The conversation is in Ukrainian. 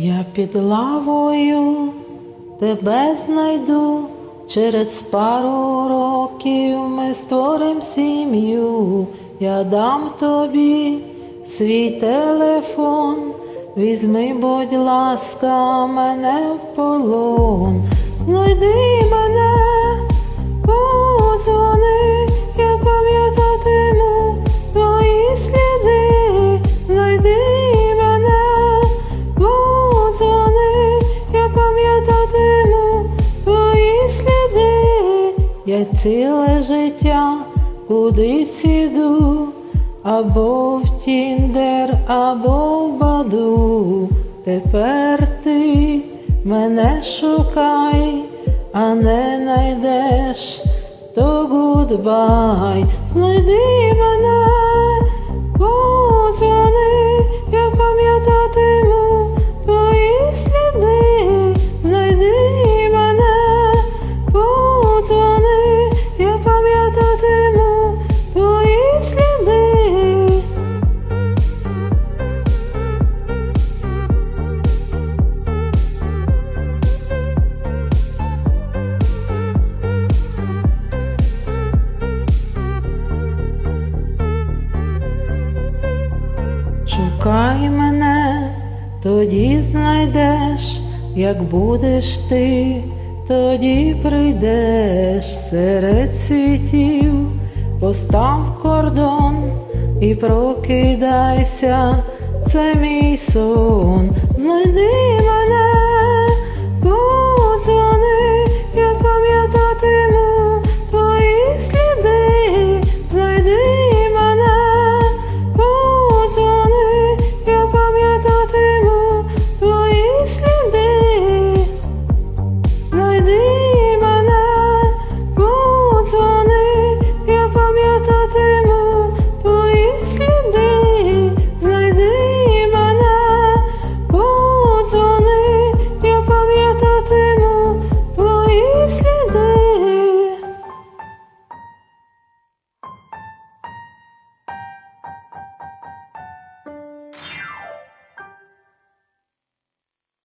Я під лавою тебе знайду, через пару років ми створим сім'ю, я дам тобі свій телефон, візьми, будь ласка, мене в полон, знайди ціле життя кудись іду, або в Тіндер, або в Баду. Тепер ти мене шукай, а не найдеш, то гудбай, знайди мене, Шукай мене, тоді знайдеш, як будеш ти, тоді прийдеш. Серед світів, постав кордон і прокидайся, це мій сон, знайди